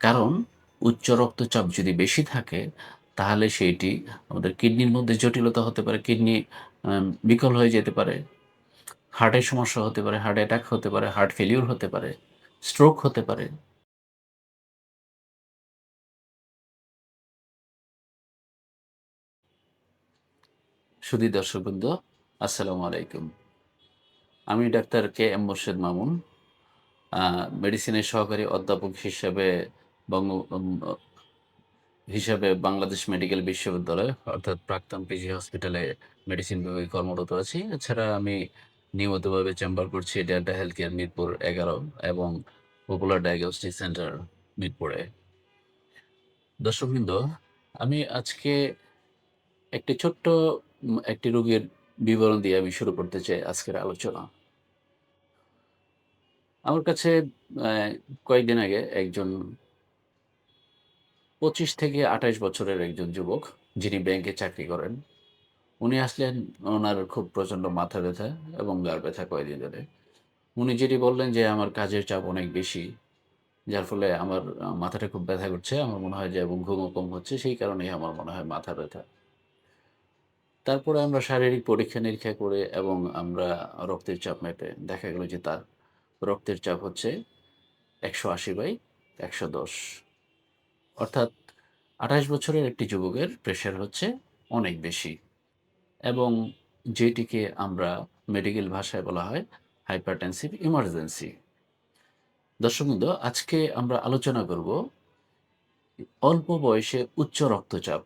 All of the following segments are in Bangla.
কারণ উচ্চ রক্তচাপ যদি বেশি থাকে তাহলে সেইটি আমাদের কিডনির মধ্যে জটিলতা হতে পারে কিডনি বিকল হয়ে যেতে পারে। হার্টের সমস্যা হতে পারে, হার্ট অ্যাটাক হতে পারে, হার্ট ফেইলিউর হতে পারে, স্ট্রোক হতে পারে। সুধী দর্শকবৃন্দ, আসসালামু আলাইকুম। আমি doctor K M Morshed Mamun. মেডিসিনের সহকারী অধ্যাপক হিসেবে বঙ্গ হিসাবে বাংলাদেশ মেডিকেল বিশ্ববিদ্যালয় অর্থাৎ প্রাক্তন পিজি হসপিটালে মেডিসিন বিভাগে কর্মরত আছি। এছাড়া আমি নিয়মিতভাবে চেম্বার করছি ডেল্টা হেলথ কেয়ার মিরপুর ১১ এবং পপুলার ডায়াগনস্টিক সেন্টার মিরপুরে। দর্শকবৃন্দ, আমি আজকে একটি ছোট্ট একটি রোগীর বিবরণ দিয়ে আমি শুরু করতে চাই আজকের আলোচনা। আমার কাছে কয়েকদিন আগে একজন ২৫ থেকে ২৮ বছরের একজন যুবক, যিনি ব্যাংকে চাকরি করেন। উনি আসলেন, ওনার খুব প্রচণ্ড মাথা ব্যথা এবং ঘাড় ব্যথা কয়েকদিন ধরে। উনি যেটি বললেন যে, "আমার কাজের চাপ অনেক বেশি। যার ফলে আমার মাথাটা খুব ব্যথা করছে। আমার মনে হয় যে এবং ঘুমও কম হচ্ছে। সেই কারণেই আমার মনে হয় মাথা ব্যথা।" তারপরে আমরা শারীরিক পরীক্ষা-নিরীক্ষা করে এবং আমরা রক্তের চাপ মেপে দেখা গেল যে তার রক্তের চাপ হচ্ছে ১৮০/১১০। অর্থাৎ ২৮ বছরের একটি যুবকের প্রেশার হচ্ছে অনেক বেশি এবং যেটিকে আমরা মেডিকেল ভাষায় বলা হয় হাইপারটেনসিভ ইমার্জেন্সি। দর্শকবৃন্দ, আজকে আমরা আলোচনা করব অল্প বয়সে উচ্চ রক্তচাপ।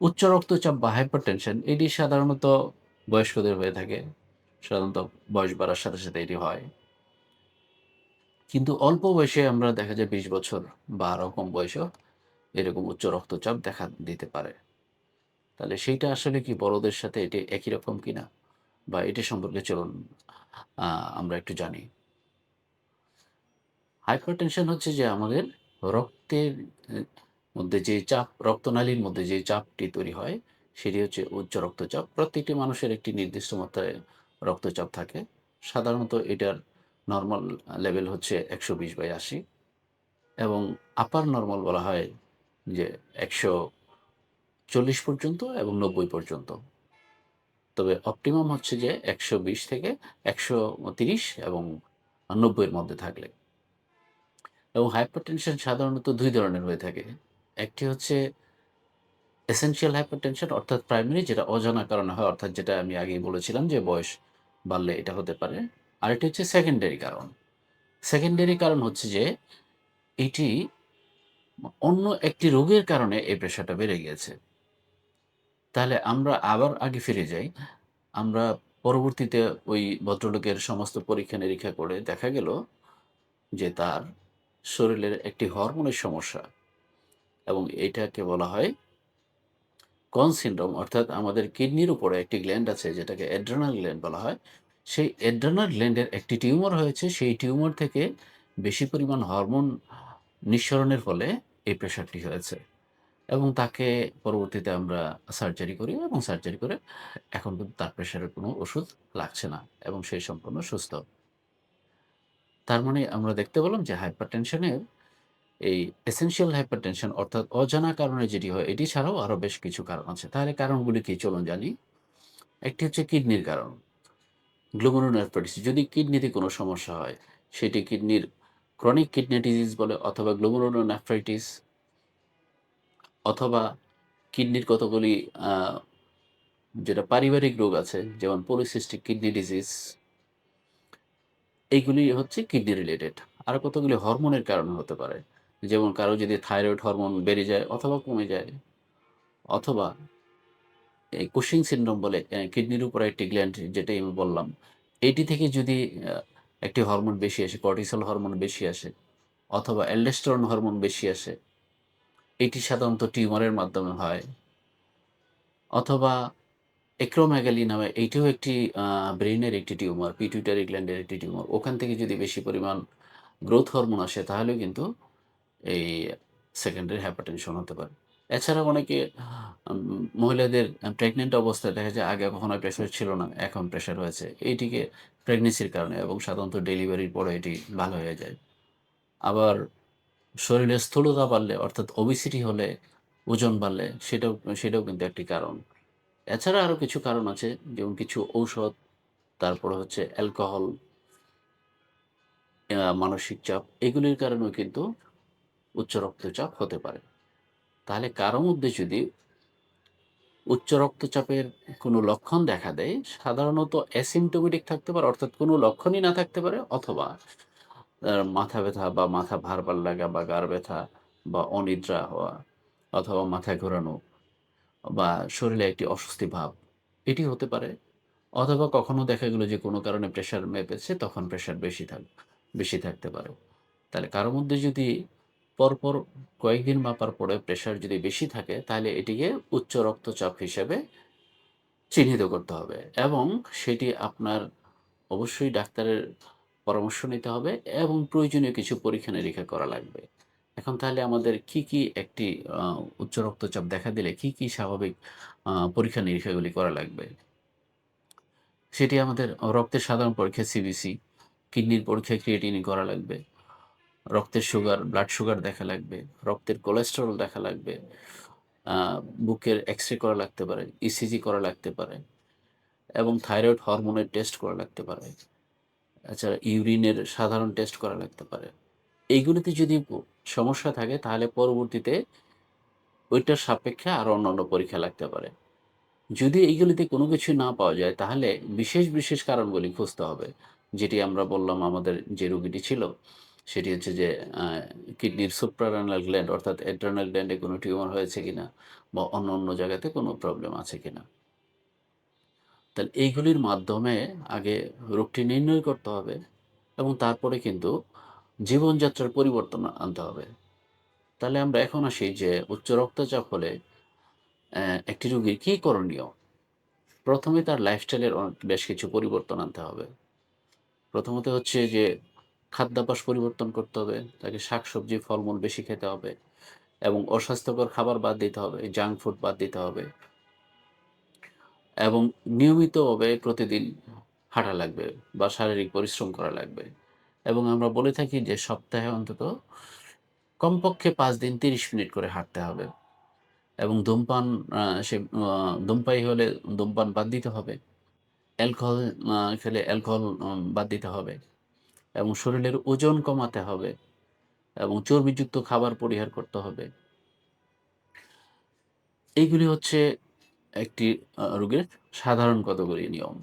উচ্চ রক্তচাপ বা হাইপারটেনশন এটি সাধারণত বয়স্কদের হয়ে থাকে। সাধারণত বয়স বাড়ার সাথে, সাথে এটি হয়। কিন্তু অল্প বয়সে আমরা দেখা যায় ২০ বছর বা আরও কম বয়সেও এরকম উচ্চ রক্তচাপ দেখা দিতে পারে। তাহলে সেইটা আসলে কি বড়দের সাথে এটি একই রকম কিনা? বা এটি সম্পর্কে চলুন আমরা একটু জানি। হাইপারটেনশন হচ্ছে যে আমাদের রক্তের মধ্যে যে চাপ, রক্তনালীর মধ্যে যে চাপটি তৈরি হয়, সেটি হচ্ছে উচ্চ রক্তচাপ। প্রত্যেকটি মানুষের একটি নির্দিষ্ট মাত্রায় রক্তচাপ থাকে। সাধারণত এটার নরমাল লেভেল হচ্ছে ১২০/৮০ এবং আপার নর্মাল বলা হয় যে ১৪০ পর্যন্ত এবং ৯০ পর্যন্ত। তবে অপটিমাম হচ্ছে যে ১২০ থেকে ১৩০ এবং নব্বইয়ের মধ্যে থাকলে। এবং হাইপারটেনশন সাধারণত দুই ধরনের হয়ে থাকে। একটি হচ্ছে এসেনশিয়াল হাইপারটেনশন অর্থাৎ প্রাইমারি যেটা অজানা কারণে হয়, অর্থাৎ যেটা আমি আগেই বলেছিলাম যে বয়স বাড়লে এটা হতে পারে। আরেকটি হচ্ছে সেকেন্ডারি কারণ। সেকেন্ডারি কারণ হচ্ছে যে, এটি অন্য একটি রোগের কারণে এই প্রেশারটা বেড়ে গিয়েছে। তাহলে আমরা আবার আগে ফিরে যাই। আমরা পরবর্তীতে ওই ভদ্রলোকের সমস্ত পরীক্ষা-নিরীক্ষা করে দেখা গেল যে তার শরীরের একটি হরমোনের সমস্যা এবং এটাকে বলা হয় কন সিনড্রোম অর্থাৎ আমাদের কিডনির উপরে একটি গ্ল্যান্ড আছে যেটাকে অ্যাড্রেনাল গ্ল্যান্ড বলা হয়। সেই অ্যাড্রেনাল গ্ল্যান্ডের একটি টিউমার হয়েছে। সেই টিউমার থেকে বেশি পরিমাণ হরমোন নিঃসরণের ফলে এই প্রেশারটি হয়েছে এবং তাকে পরবর্তীতে আমরা সার্জারি করি এবং সার্জারি করে এখন কিন্তু তার প্রেশারের কোনো ওষুধ লাগছে না এবং সে সম্পূর্ণ সুস্থ। তার মানে আমরা দেখতে পেলাম যে হাইপারটেনশনের এই এসেনশিয়াল হাইপারটেনশন অর্থাৎ অজানা কারণে যেটি হয়, এটি ছাড়াও আরও বেশ কিছু কারণ আছে। তাহলে কারণগুলি কি চলুন জানি। একটি হচ্ছে কিডনির কারণ। গ্লোমেরুলারপ্যাটিস যদি কিডনিতে কোনো সমস্যা হয়, সেটি কিডনির ক্রনিক কিডনি ডিজিজ বলে অথবা গ্লোমেরুলোনেফ্রাইটিস অথবা কিডনির কতগুলি যেটা পারিবারিক রোগ আছে যেমন পলিসিস্টিক কিডনি ডিজিজ এইগুলি হচ্ছে কিডনি রিলেটেড। আর কতগুলি হরমোনের কারণে হতে পারে। যেমন কারও যদি থাইরয়েড হরমোন বেড়ে যায় অথবা কমে যায়। অথবা এই কুশিং সিনড্রোম বলে কিডনির উপরে একটি গ্ল্যান্ড যেটাই আমি বললাম। এটি থেকে যদি একটি হরমোন বেশি আসে, কর্টিসল হরমোন বেশি আসে অথবা অ্যালডোস্টেরন হরমোন বেশি আসে। এটি সাধারণত টিউমারের মাধ্যমে হয়। অথবা অ্যাক্রোমেগালি নামে এইটিও একটি আ ব্রেইনের একটি টিউমার, পিটুইটারি গ্ল্যান্ডের একটি টিউমার। ওখান থেকে যদি বেশি পরিমাণ গ্রোথ হরমোন আসে তাহলেও কিন্তু এই সেকেন্ডারি হাইপারটেনশন হতে পারে। এছাড়াও অনেকে মহিলাদের প্রেগনেন্ট অবস্থায় দেখা যায় আগে কখনো প্রেশার ছিল না, এখন প্রেশার হয়েছে। এইটিকে প্রেগনেন্সির কারণে এবং সাধারণত ডেলিভারির পরে এটি ভালো হয়ে যায়। আবার শরীরে স্থূলতা বাড়লে অর্থাৎ ওবেসিটি হলে, ওজন বাড়লে সেটাও সেটাও কিন্তু একটি কারণ। এছাড়া আরও কিছু কারণ আছে যেমন কিছু ঔষধ, তারপরে হচ্ছে অ্যালকোহল মানসিক চাপ এগুলির কারণেও কিন্তু উচ্চ রক্তচাপ হতে পারে। তাহলে কারও মধ্যে যদি উচ্চ রক্তচাপের কোনো লক্ষণ দেখা দেয়, সাধারণত অ্যাসিম্পটোমেটিক থাকতে পারে অর্থাৎ কোনো লক্ষণই না থাকতে পারে অথবা মাথা ব্যথা বা মাথা ভার-ভার লাগা বা গার ব্যথা বা অনিদ্রা হওয়া অথবা মাথা ঘোরানো বা শরীরে একটি অস্বস্তি ভাব এটি হতে পারে। অথবা কখনো দেখা গেলো যে কোনো কারণে প্রেশার মেপেছে তখন প্রেশার বেশি থাক বেশি থাকতে পারে। তাহলে কারোর মধ্যে যদি পরপর কয়েকদিন মাপার পরে প্রেশার যদি বেশি থাকে তাহলে এটিকে উচ্চ রক্তচাপ হিসেবে চিহ্নিত করতে হবে এবং সেটি আপনার অবশ্যই ডাক্তারের পরামর্শ নিতে হবে এবং প্রয়োজনীয় কিছু পরীক্ষা-নিরীক্ষা করা লাগবে। এখন তাহলে আমাদের কি, কি একটি উচ্চ রক্তচাপ দেখা দিলে কি, কি স্বাভাবিক পরীক্ষা-নিরীক্ষাগুলি করা লাগবে? সেটি আমাদের রক্তের সাধারণ পরীক্ষা সিবিসি, কিডনির পরীক্ষা ক্রিয়েটিনিন করা লাগবে। রক্তের সুগার, ব্লাড সুগার দেখা লাগবে, রক্তের কোলেস্টেরল দেখা লাগবে, বুকের এক্স-রে করা লাগতে পারে, ইসিজি করা লাগতে পারে এবং থাইরয়েড হরমোনের টেস্ট করা লাগতে পারে। এছাড়া ইউরিনের সাধারণ টেস্ট করা লাগতে পারে। এইগুলিতে যদি সমস্যা থাকে তাহলে পরবর্তীতে ওইটার সাপেক্ষে আরও অন্যান্য পরীক্ষা লাগতে পারে। যদি এইগুলিতে কোনো কিছু না পাওয়া যায় তাহলে বিশেষ, বিশেষ কারণগুলি খুঁজতে হবে। যেটি আমরা বললাম আমাদের যে রুগীটি ছিল সেটি হচ্ছে যে কিডনির সুপ্রারেনাল গ্ল্যান্ড অর্থাৎ অ্যাড্রেনাল গ্ল্যান্ডে কোনো টিউমার হয়েছে কিনা বা অন্য, অন্য জায়গাতে কোনো প্রবলেম আছে কিনা। তাহলে এইগুলির মাধ্যমে আগে রোগটি নির্ণয় করতে হবে এবং তারপরে কিন্তু জীবনযাত্রার পরিবর্তন আনতে হবে। তাহলে আমরা এখন আসি যে উচ্চ রক্তচাপ হলে একটি রোগীর কী করণীয়? প্রথমে তার লাইফস্টাইলের বেশ কিছু পরিবর্তন আনতে হবে। প্রথমত হচ্ছে যে খাদ্যাভ্যাস পরিবর্তন করতে হবে। তাকে শাকসবজি, ফলমূল বেশি খেতে হবে এবং অস্বাস্থ্যকর খাবার বাদ দিতে হবে, জাঙ্ক ফুড বাদ দিতে হবে। এবং নিয়মিতভাবে প্রতিদিন হাঁটা লাগবে বা শারীরিক পরিশ্রম করা লাগবে। এবং আমরা বলে থাকি যে সপ্তাহে অন্তত কমপক্ষে পাঁচ দিন ৩০ মিনিট করে হাঁটতে হবে। এবং ধূমপান সে আ ধূমপায়ী হলে ধূমপান বাদ দিতে হবে। অ্যালকোহল খেলে অ্যালকোহল বাদ দিতে হবে এবং শরীরের ওজন কমাতে হবে এবং চর্বিযুক্ত খাবার পরিহার করতে হবে। এইগুলি হচ্ছে একটি রোগের সাধারণ কতগুলি নিয়ম।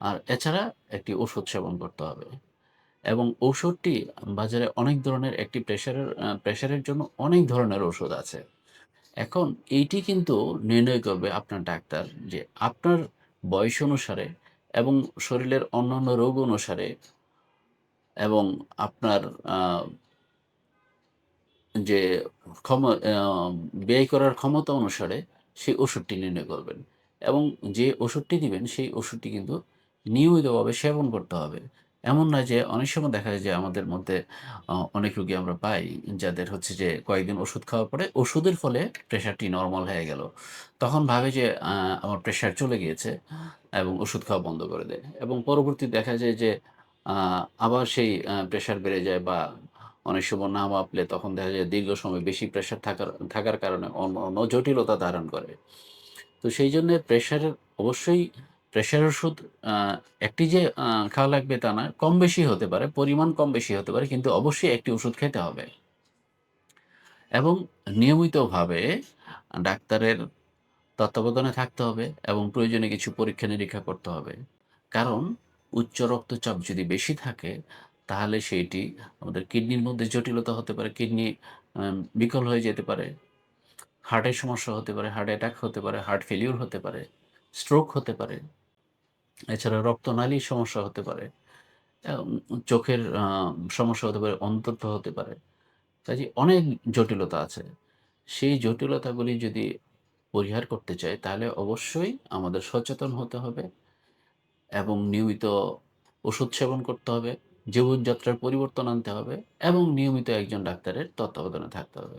আর এছাড়া একটি ওষুধ সেবন করতে হবে এবং ওষুধটি বাজারে অনেক ধরনের একটি প্রেশারের প্রেশারের জন্য অনেক ধরনের ওষুধ আছে। এখন এইটি কিন্তু নির্ণয় করবে আপনার ডাক্তার যে আপনার বয়স অনুসারে এবং শরীরের অন্যান্য রোগ অনুসারে এবং আপনার যে ক্ষম ব্যয় করার ক্ষমতা অনুসারে সেই ওষুধটি নির্ণয় করবেন এবং যে ওষুধটি দিবেন সেই ওষুধটি কিন্তু নিয়মিতভাবে সেবন করতে হবে। এমন নয় যে, অনেক সময় দেখা যায় যে, আমাদের মধ্যে অনেক রোগী আমরা পাই যাদের হচ্ছে যে, কয়েকদিন ওষুধ খাওয়ার পরে ওষুধের ফলে প্রেশারটি নর্মাল হয়ে গেল। তখন ভাবে যে আমার প্রেশার চলে গিয়েছে এবং ওষুধ খাওয়া বন্ধ করে দেয় এবং পরবর্তী দেখা যায় যে আবার সেই প্রেশার বেড়ে যায় বা অনেক সময় না মাপলে তখন দেখা যায় দীর্ঘ সময় বেশি প্রেশার থাকার থাকার কারণে অন্য, জটিলতা ধারণ করে। তো সেই জন্য প্রেশারের অবশ্যই প্রেশার ওষুধ একটি যে খাওয়া লাগবে তা না। কম বেশি হতে পারে, পরিমাণ কম বেশি হতে পারে কিন্তু অবশ্যই একটি ওষুধ খেতে হবে। এবং নিয়মিতভাবে ডাক্তারের তত্ত্বাবধানে থাকতে হবে এবং প্রয়োজনে কিছু পরীক্ষা-নিরীক্ষা করতে হবে। কারণ উচ্চ রক্তচাপ যদি বেশি থাকে তাহলে সেইটি আমাদের কিডনির মধ্যে জটিলতা হতে পারে, কিডনি বিকল হয়ে যেতে পারে। হার্টের সমস্যা হতে পারে, হার্ট অ্যাটাক হতে পারে, হার্ট ফেইলিউর হতে পারে, স্ট্রোক হতে পারে। এছাড়া রক্তনালীর সমস্যা হতে পারে। চোখের সমস্যা হতে পারে, অন্তত হতে পারে। কাজেই অনেক জটিলতা আছে। সেই জটিলতাগুলি যদি পরিহার করতে চাই তাহলে অবশ্যই আমাদের সচেতন হতে হবে এবং নিয়মিত ওষুধ সেবন করতে হবে, জীবনযাত্রার পরিবর্তন আনতে হবে এবং নিয়মিত একজন ডাক্তারের তত্ত্বাবধানে থাকতে হবে।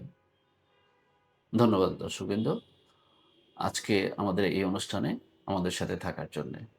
ধন্যবাদ দর্শকবৃন্দ। আজকে আমাদের এই অনুষ্ঠানে আমাদের সাথে থাকার জন্যে।